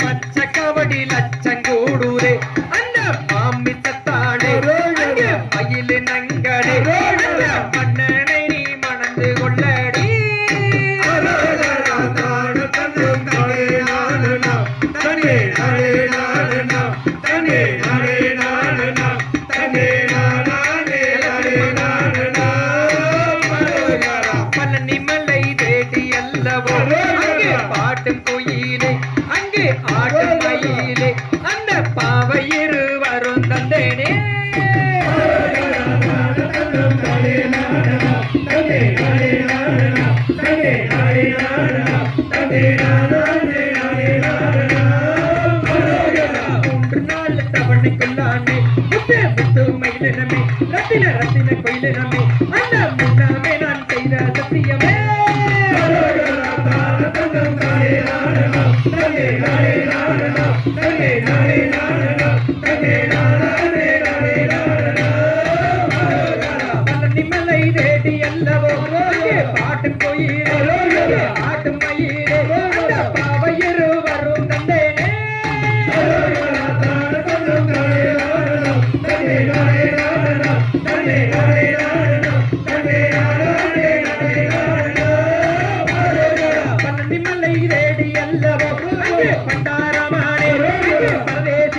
மச்சக்கவடி லச்சங்கூடூரே அந்த மாமி தத்தாடே மயிலு நங்கடே மன்னனை நீ மணந்து கொள்ளடி தனே தனே தனே தனே பாட்டும் குயிலே அங்கு ஆட்டும் கையிலே அந்த பாவை இருவரும் தந்தேனே. ரத்தின ரத்தின கொயிலே ரமே அந்த முன்னா பாட்டு போய் ஆட்டு மைய பண்டாரமா